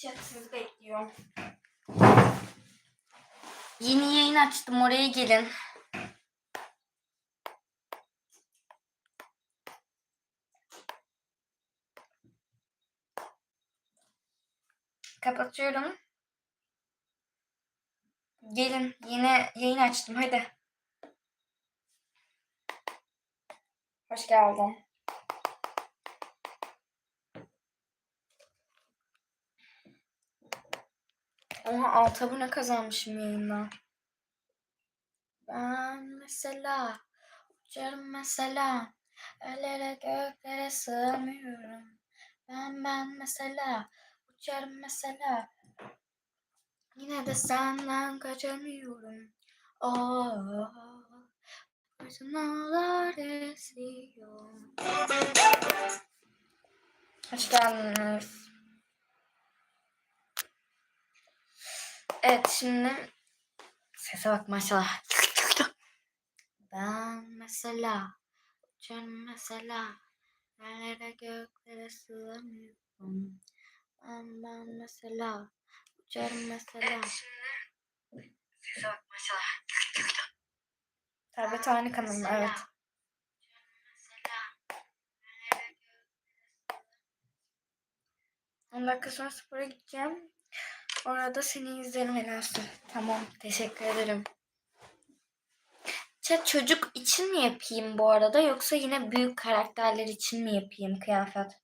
Chat sizi bekliyor. Yeni yayın açtım oraya gelin. Kapatıyorum. Gelin yine yayın açtım hadi. Hoş geldin. Oha alt abone kazanmışım yayından. Ben mesela uçarım mesela ellere göklere sığamıyorum. Ben ben mesela uçarım mesela yine de senden kaçamıyorum. Oh, fırtınalar esiyor. Hoş geldiniz. Evet şimdi sese bak maşallah. Ben mesela uçarım mesela yerlere göklere sığamıyorum. Ben ben mesela uçarım mesela. Sese bak maşallah. Tabii tane kanalım evet. 10 dakika sonra spora gideceğim. Orada seni izlerim Elansu. Tamam. Teşekkür ederim. Chat çocuk için mi yapayım bu arada yoksa yine büyük karakterler için mi yapayım kıyafet?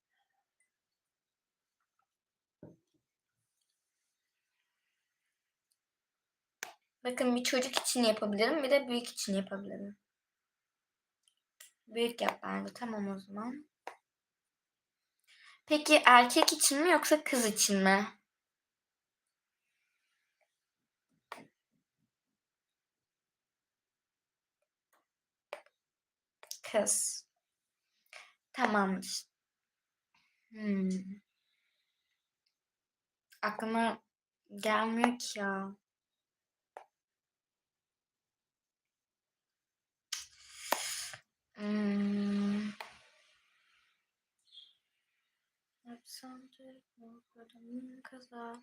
Bakın bir çocuk için yapabilirim bir de büyük için yapabilirim. Büyük yap bence. Tamam o zaman. Peki erkek için mi yoksa kız için mi? Kız. Tamamdır. Hmm. Aklıma gelmiyor ki ya. Hmm. Yapsam da korkarım kaza.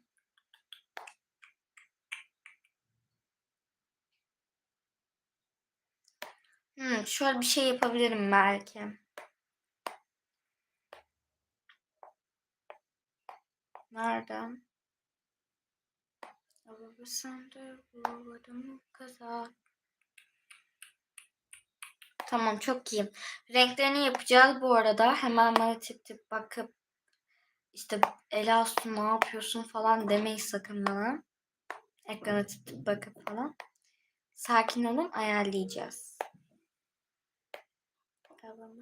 Hmm, şöyle bir şey yapabilirim belki. Nereden? Tamam çok iyi. Renklerini yapacağız bu arada. Hemen bana tip tip bakıp işte Elasu ne yapıyorsun falan demeyin sakın bana. Ekrana tip tip bakıp falan. Sakin olun ayarlayacağız.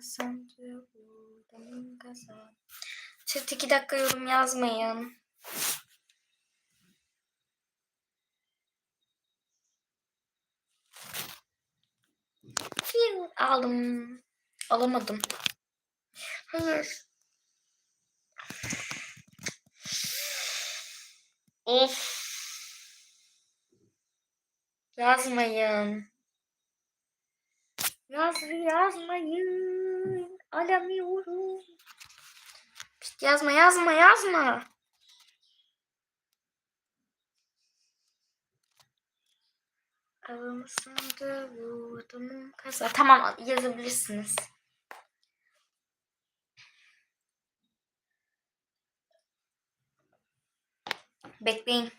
Sancı vurdum gaza. Chat iki dakika yorum yazmayın. Fiu, Aldım. Alamadım. Hayır. Of. Yazmayın. Yaz, yazmayın. Alamıyorum. Pişt, yazma, yazma, yazma. Avımsındı vurdum kaza. Tamam yazabilirsiniz. Bekleyin.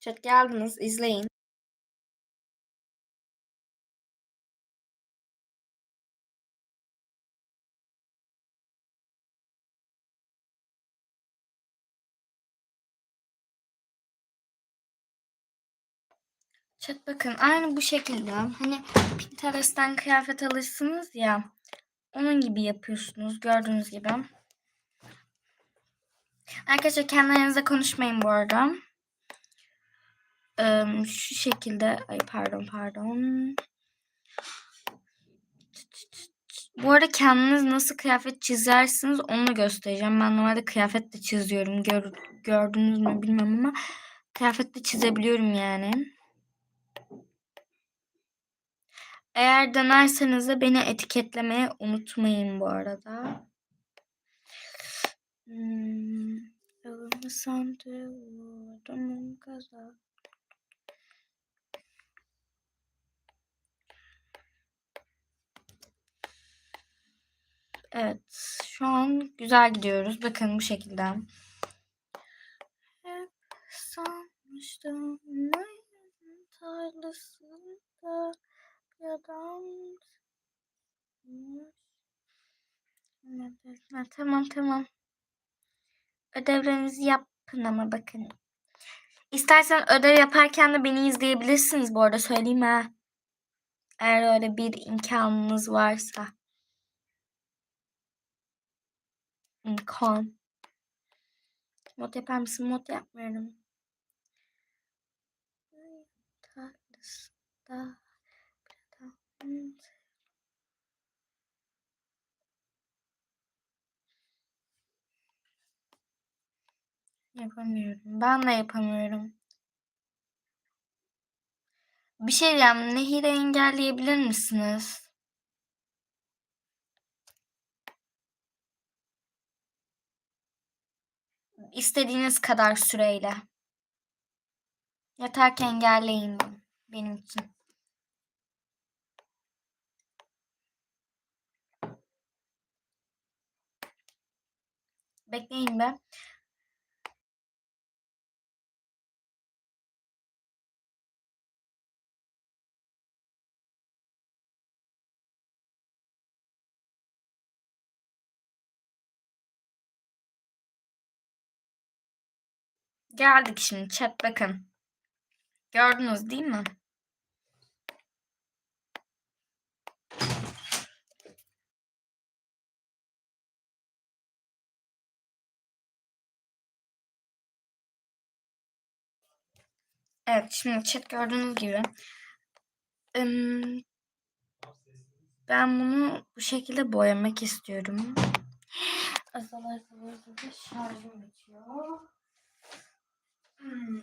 Chat geldiniz. izleyin. Chat bakın aynı bu şekilde. Hani Pinterest'ten kıyafet alırsınız ya. Onun gibi yapıyorsunuz gördüğünüz gibi. Arkadaşlar kendinize konuşmayın bu arada. Şu şekilde ay pardon pardon. Bu arada kendiniz nasıl kıyafet çizersiniz onu göstereceğim. Ben normalde kıyafet de çiziyorum. Gör, gördünüz mü bilmiyorum ama kıyafet de çizebiliyorum yani. Eğer denerseniz de beni etiketlemeye unutmayın bu arada. Hmm. Yolunu sandı, vurdum gaza. Evet, şu an güzel gidiyoruz. Bakın bu şekilde. Hep sanmıştım tarlasında bir adam. Tamam tamam. Ödevlerinizi yapın ama bakın. İstersen ödev yaparken de beni izleyebilirsiniz bu arada söyleyeyim ha. Eğer öyle bir imkanınız varsa. İmkan. Mod yapar mısın? Mod yapmıyorum. Yapamıyorum. Ben de yapamıyorum. Bir şey diyeceğim. Nehir'i engelleyebilir misiniz? İstediğiniz kadar süreyle. Yeter ki engelleyin benim için. Bekleyin be. Geldik şimdi chat bakın. Gördünüz değil mi? Evet şimdi chat gördüğünüz gibi. Ben bunu bu şekilde boyamak istiyorum. Azal azal şarjım bitiyor. Hmm.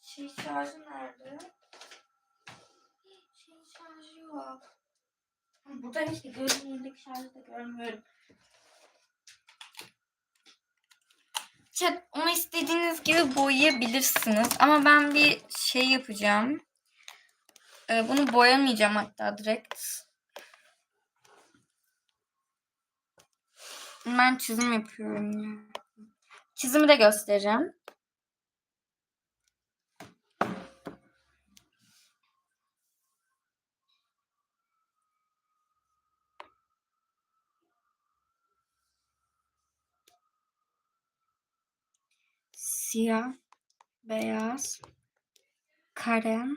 Şey şarjı nerede? Şey şarjı yok. Burada işte gözümdeki şarjı da görmüyorum. Chat onu istediğiniz gibi boyayabilirsiniz. Ama ben bir şey yapacağım. Ee, bunu boyamayacağım hatta direkt. Ben çizim yapıyorum. Çizimi de göstereceğim. Siyah, beyaz, kalem,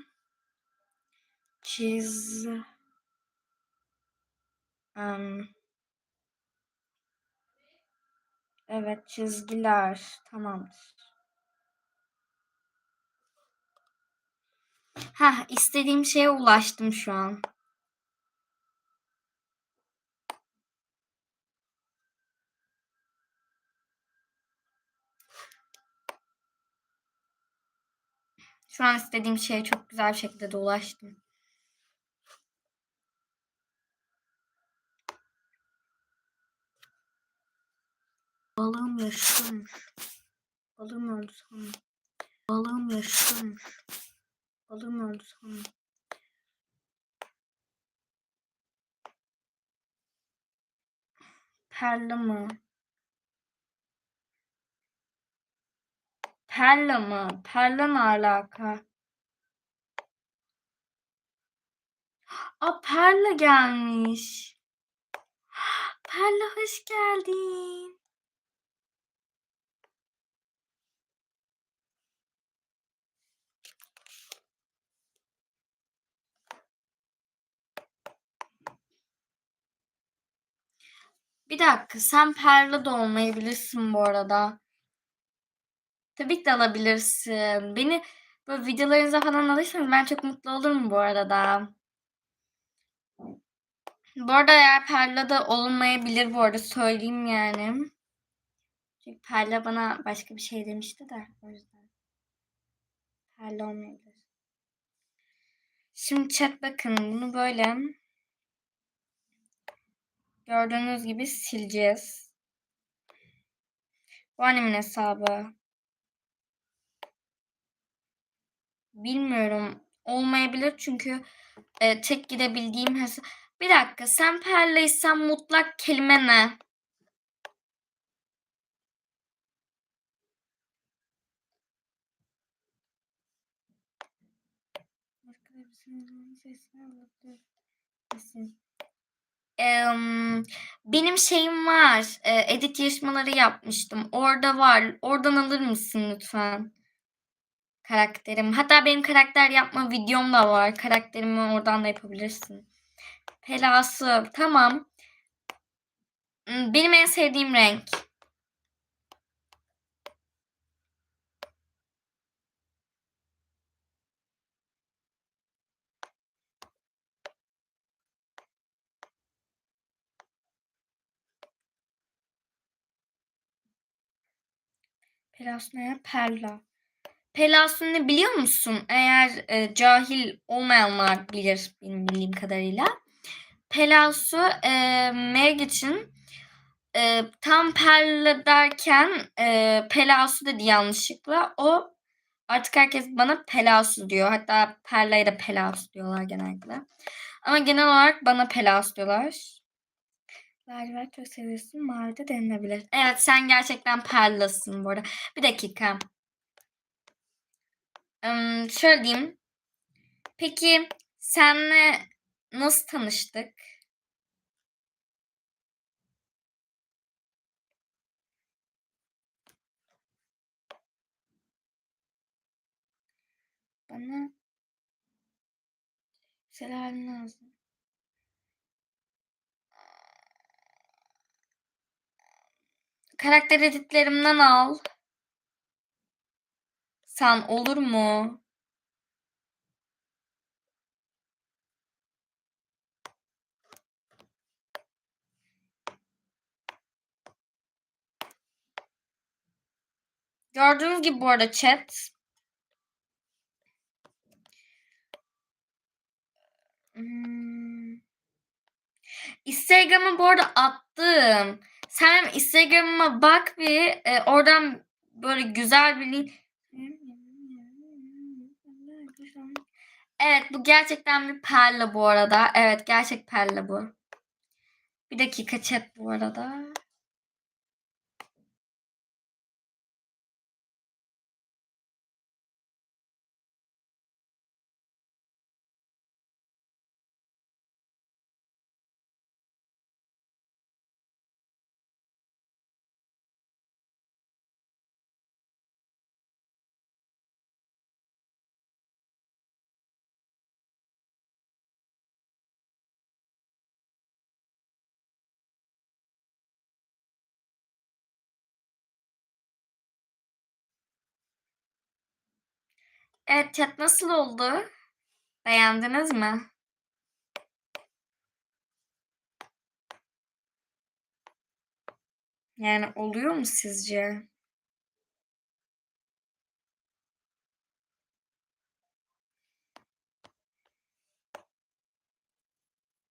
çiz, um, Evet çizgiler. Tamamdır. Ha istediğim şeye ulaştım şu an. Şu an istediğim şeye çok güzel bir şekilde de ulaştım. Balığım yaşıyormuş. Balığım öldü sanırım. Balığım yaşıyormuş. Balığım öldü sanırım. Perla mı? Perla mı? Perla ne alaka? Aa Perla gelmiş. Perla hoş geldin. Bir dakika sen perla da olmayabilirsin bu arada. Tabii ki de alabilirsin. Beni böyle videolarınıza falan alırsanız ben çok mutlu olurum bu arada. Bu arada eğer perla da olmayabilir bu arada söyleyeyim yani. Çünkü perla bana başka bir şey demişti de o yüzden. Perla olmayabilir. Şimdi chat bakın bunu böyle gördüğünüz gibi sileceğiz. Bu annemin hesabı. Bilmiyorum. Olmayabilir çünkü e, tek gidebildiğim hesap. Bir dakika sen perleysen mutlak kelime ne? Benim şeyim var. E, edit yarışmaları yapmıştım. Orada var. Oradan alır mısın lütfen? Karakterim. Hatta benim karakter yapma videom da var. Karakterimi oradan da yapabilirsin. Pelası. Tamam. Hmm, Benim en sevdiğim renk. Pelasnaya Perla. Pelasını ne biliyor musun? Eğer e, cahil olmayanlar bilir benim bildiğim kadarıyla. Pelasu e, Meg için e, tam Perla derken e, Pelasu dedi yanlışlıkla. O artık herkes bana Pelasu diyor. Hatta Perla'ya da Pelasu diyorlar genellikle. Ama genel olarak bana Pelasu diyorlar. Lacivert çok seviyorsun. Mavi de denilebilir. Evet sen gerçekten Perla'sın bu arada. Bir dakika. Im, şöyle diyeyim. Peki senle nasıl tanıştık? Bana şeyler lazım. Karakter editlerimden al. Sen olur mu? Gördüğünüz gibi bu arada chat. Hmm. Instagram'a bu arada attım. Sen Instagram'ıma bak bir e, oradan böyle güzel bir link. Evet bu gerçekten bir perla bu arada. Evet gerçek perla bu. Bir dakika chat bu arada. Evet chat nasıl oldu? Beğendiniz mi? Yani oluyor mu sizce?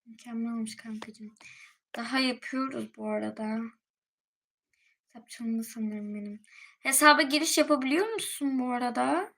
Mükemmel olmuş kankacığım. Daha yapıyoruz bu arada. Hesap sanırım benim. Hesaba giriş yapabiliyor musun bu arada?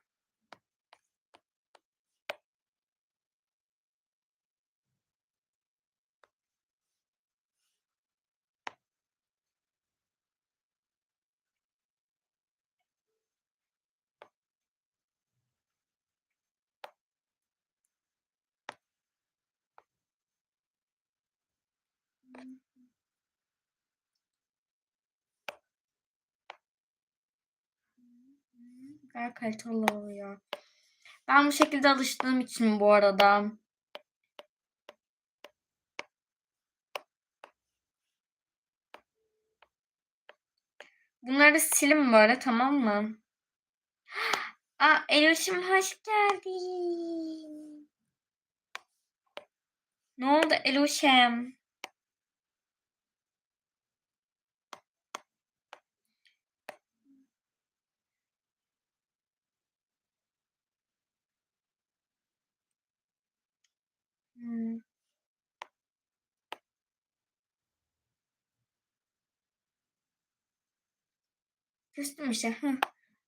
Gayet kaliteli oluyor. Ben bu şekilde alıştığım için bu arada. Bunları silin böyle tamam mı? Aa Eloş'um hoş geldin. Ne oldu Eloş'um? Hmm. Küstüm işte. Hı.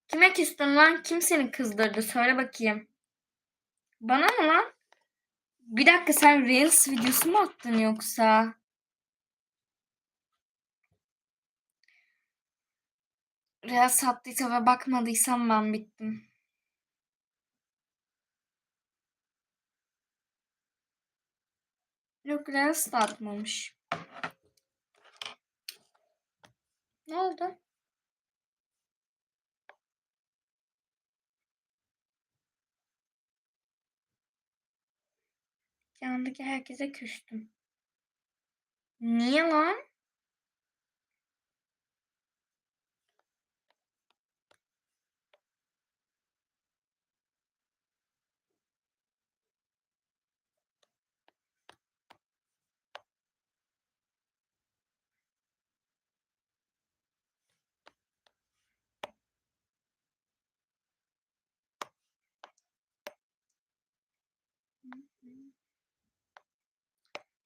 Kime küstün lan? Kim seni kızdırdı? Söyle bakayım. Bana mı lan? Bir dakika sen Reels videosu mu attın yoksa? Reels attıysa ve bakmadıysam ben bittim. Reels de atmamış. Ne oldu? Yanındaki herkese küstüm. Niye lan?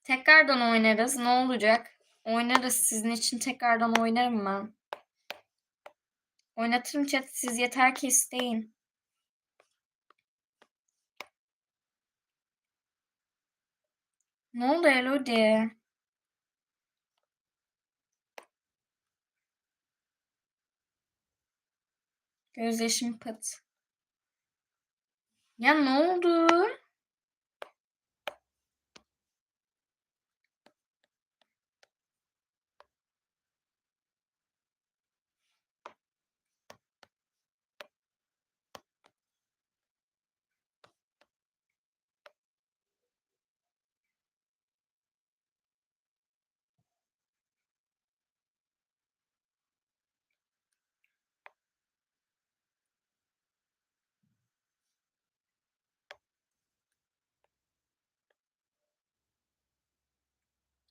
Tekrardan oynarız. Ne olacak? Oynarız. Sizin için tekrardan oynarım ben. Oynatırım chat. Siz yeter ki isteyin. Ne oldu Elodie? Gözyaşım pıt. Ya ne oldu?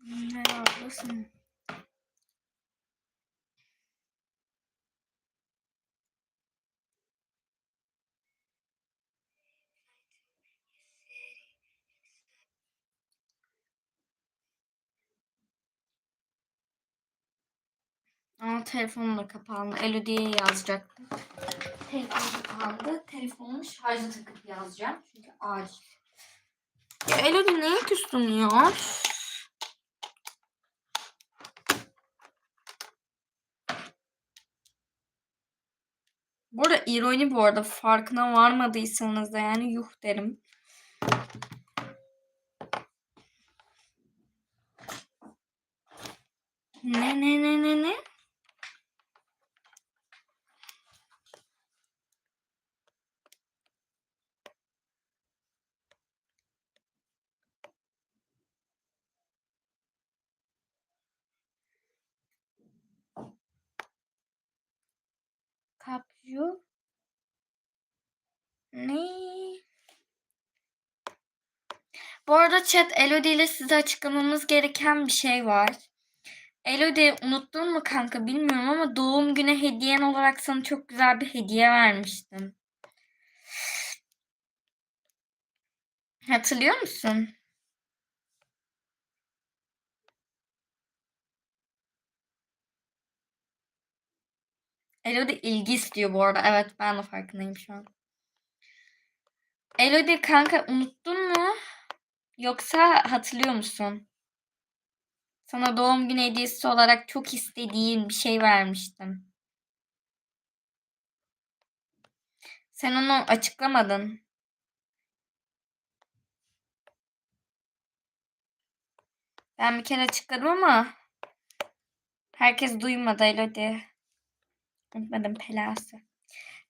Ne haklısın. Ama telefonum da kapandı. Elodie'ye yazacaktım. Telefon kapandı. Telefonumu şarja takıp yazacağım. Çünkü acil. Ya Elodie neye küstün ya? İroni bu arada farkına varmadıysanız da yani yuh derim. Ne ne ne ne ne? Kapyu. Ne? Bu arada chat Elodie ile size açıklamamız gereken bir şey var. Elodie unuttun mu kanka bilmiyorum ama doğum günü hediyen olarak sana çok güzel bir hediye vermiştim. Hatırlıyor musun? Elodie ilgi istiyor bu arada. Evet ben de farkındayım şu an. Elodie kanka unuttun mu? Yoksa hatırlıyor musun? Sana doğum günü hediyesi olarak çok istediğin bir şey vermiştim. Sen onu açıklamadın. Ben bir kere açıkladım ama herkes duymadı Elodie. Unutmadım pelası.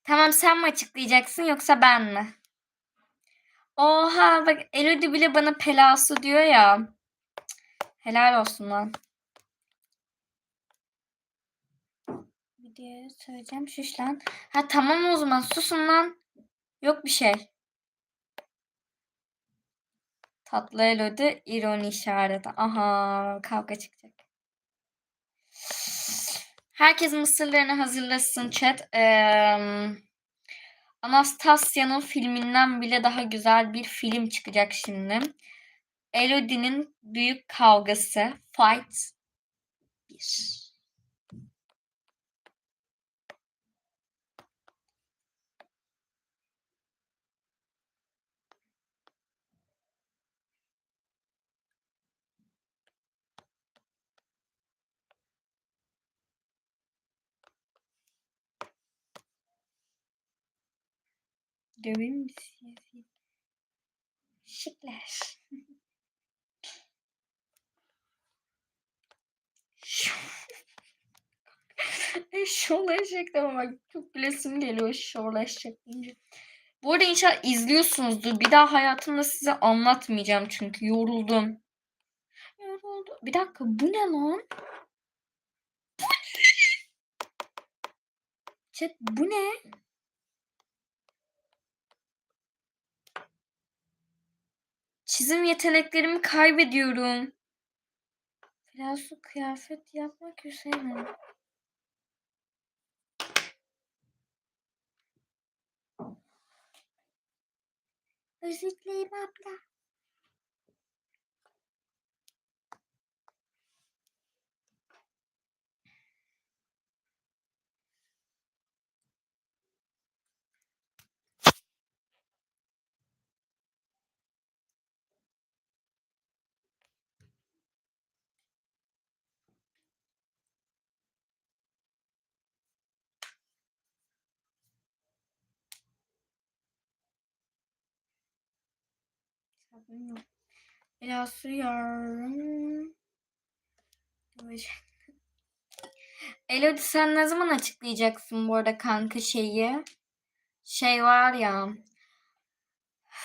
Tamam sen mi açıklayacaksın yoksa ben mi? Oha bak Elodie bile bana pelası diyor ya. Helal olsun lan. diye söyleyeceğim. Şuş lan. Ha tamam o zaman susun lan. Yok bir şey. Tatlı Elodie ironi işareti. Aha kavga çıkacak. Herkes mısırlarını hazırlasın chat. Ee, Anastasya'nın filminden bile daha güzel bir film çıkacak şimdi. Elodie'nin büyük kavgası. Fight 1. Döveyim sizi? Şıklar. Şovlaşacak ama çok gülesim geliyor şovlaşacak deyince. Bu arada inşallah izliyorsunuzdur. Bir daha hayatımda size anlatmayacağım çünkü yoruldum. Yoruldum. Bir dakika bu ne lan? Chat bu ne? Çizim yeteneklerimi kaybediyorum. Filasu kıyafet yapmak üzere. Özür dilerim abla. Sabun yok. Filasu yarın. Sen ne zaman açıklayacaksın bu arada kanka şeyi? Şey var ya.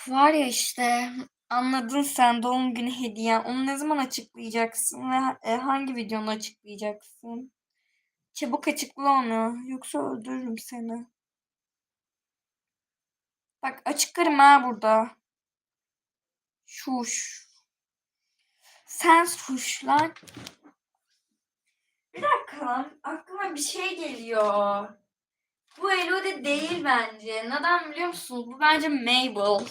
Var ya işte anladın sen doğum günü hediyen. Onu ne zaman açıklayacaksın ve e, hangi videonda açıklayacaksın? Çabuk açıkla onu. Yoksa öldürürüm seni. Bak açıklarım ha burada. Şuş. Sen suş lan. Bir dakika lan. Aklıma bir şey geliyor. Bu Elodie değil bence. Neden biliyor musunuz? Bu bence Mabel.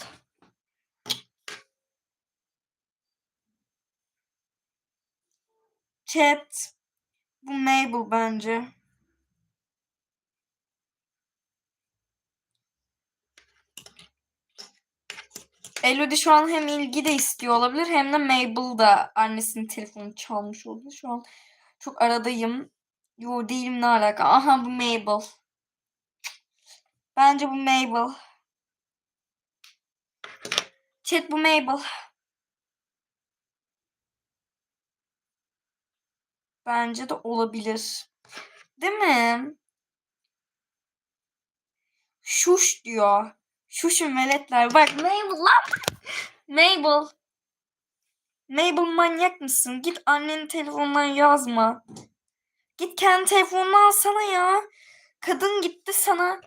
Chat. Bu Mabel bence. Elodie şu an hem ilgi de istiyor olabilir hem de Mabel da annesinin telefonu çalmış oldu. Şu an çok aradayım. Yo değilim ne alaka. Aha bu Mabel. Bence bu Mabel. Chat bu Mabel. Bence de olabilir. Değil mi? Şuş diyor. Şuşun veletler. Bak Mabel lan. Mabel. Mabel manyak mısın? Git annenin telefonundan yazma. Git kendi telefonunu alsana ya. Kadın gitti sana.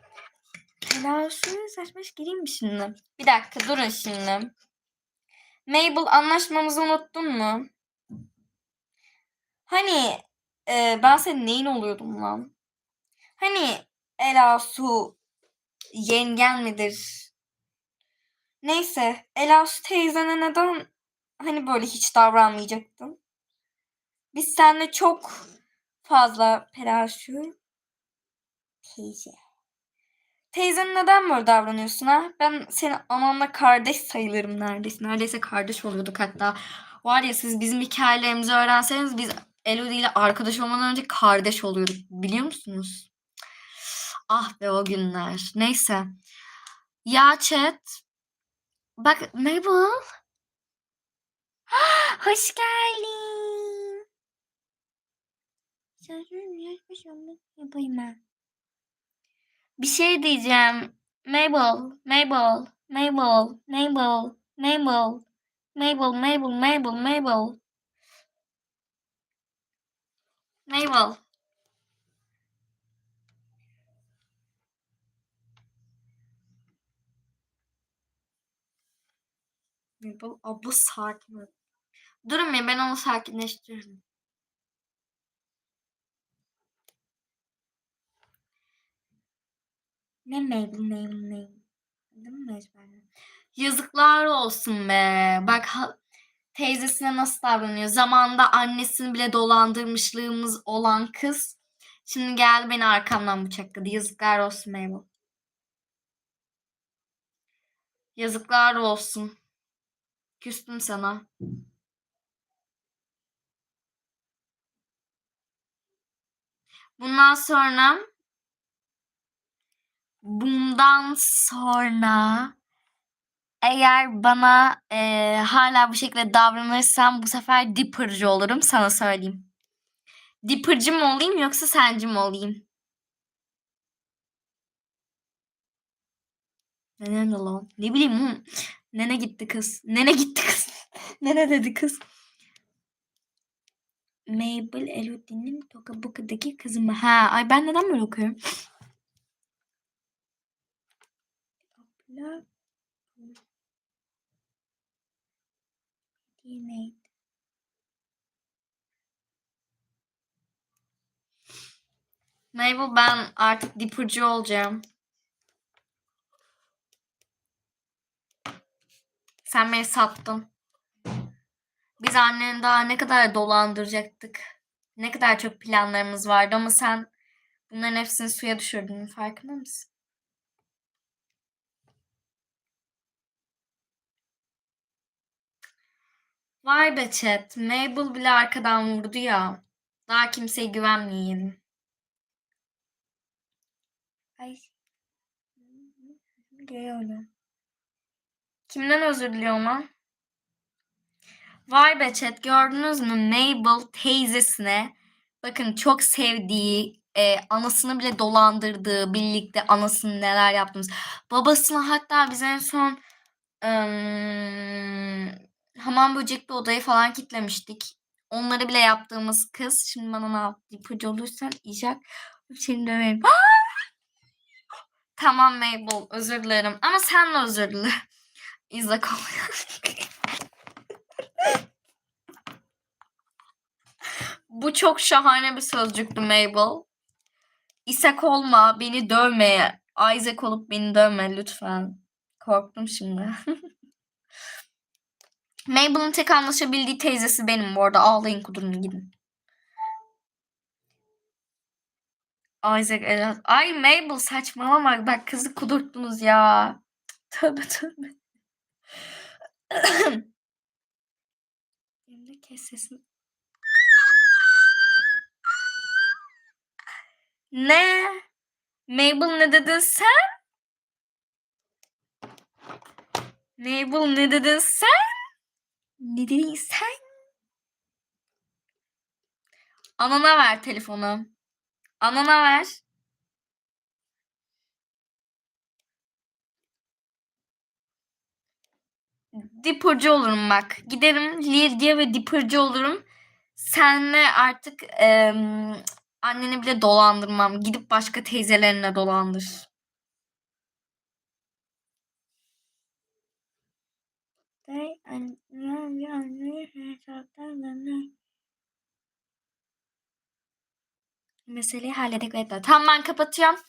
Helal suyu saçmış gireyim mi şimdi? Bir dakika durun şimdi. Mabel anlaşmamızı unuttun mu? Hani e, ben senin neyin oluyordum lan? Hani Ela Su yengen midir? Neyse Ela Su teyzene neden hani böyle hiç davranmayacaktın? Biz seninle çok fazla Peraşu teyze. Teyzen neden böyle davranıyorsun ha? Ben senin ananla kardeş sayılırım neredeyse. Neredeyse kardeş oluyorduk hatta. Var ya siz bizim hikayelerimizi öğrenseniz biz Elodie ile arkadaş olmadan önce kardeş oluyorduk. Biliyor musunuz? Ah be o günler. Neyse. Ya chat. Bak Mabel. Hoş geldin. Yapayım ben. Bir şey diyeceğim. Mabel, Mabel, Mabel, Mabel, Mabel, Mabel, Mabel, Mabel, Mabel. Mabel. Mabel abla sakin ol. Durun bir ben onu sakinleştiririm. Ne Mabel Mabel Mabel. Değil mi ezberledim? Yazıklar olsun be. Bak teyzesine nasıl davranıyor. Zamanında annesini bile dolandırmışlığımız olan kız. Şimdi geldi beni arkamdan bıçakladı. Yazıklar olsun Mabel. Yazıklar olsun. Küstüm sana. Bundan sonra bundan sonra eğer bana eee, hala bu şekilde davranırsan bu sefer dipperci olurum sana söyleyeyim. Dipperci mi olayım yoksa senci mi olayım? Nene ne lan? Ne bileyim. Nene gitti kız. Nene gitti kız. Nene dedi kız. Mabel Elodie'nin Tokabook'daki kızı mı? Ha, ay ben neden böyle okuyorum? Abla. Teammate. Mabel ben artık dipperci olacağım. Sen beni sattın. Biz anneni daha ne kadar dolandıracaktık. Ne kadar çok planlarımız vardı ama sen bunların hepsini suya düşürdün. Farkında mısın? Vay be chat. Mabel bile arkadan vurdu ya. Daha kimseye güvenmeyelim. Ay. Geliyorum. Kimden özür diliyor lan? Vay be chat gördünüz mü Mabel teyzesine bakın çok sevdiği e, anasını bile dolandırdığı birlikte anasını neler yaptığımız babasını hatta biz en son ım, hamam böcekli odayı falan kitlemiştik. Onları bile yaptığımız kız şimdi bana ne yaptı? İpucu olursan icak seni döverim. tamam Mabel özür dilerim ama sen de özür dile. Oluyor. Bu çok şahane bir sözcüktü Mabel. İshak olma, beni dövme. Isaac olup beni dövme lütfen. Korktum şimdi. Mabel'ın tek anlaşabildiği teyzesi benim bu arada. Ağlayın kudurun gidin. Isaac Elas. Ay Mabel saçmalama. Bak kızı kudurttunuz ya. Tövbe tövbe. Emre kes sesini. Ne? Mabel ne dedin sen? Mabel ne dedin sen? Ne dedin sen? Anana ver telefonu. Anana ver. Dipperci olurum bak. Giderim Lydia ve dipperci olurum. Senle artık em, anneni bile dolandırmam. Gidip başka teyzelerine dolandır. Meseleyi halledik. Tamam ben kapatıyorum.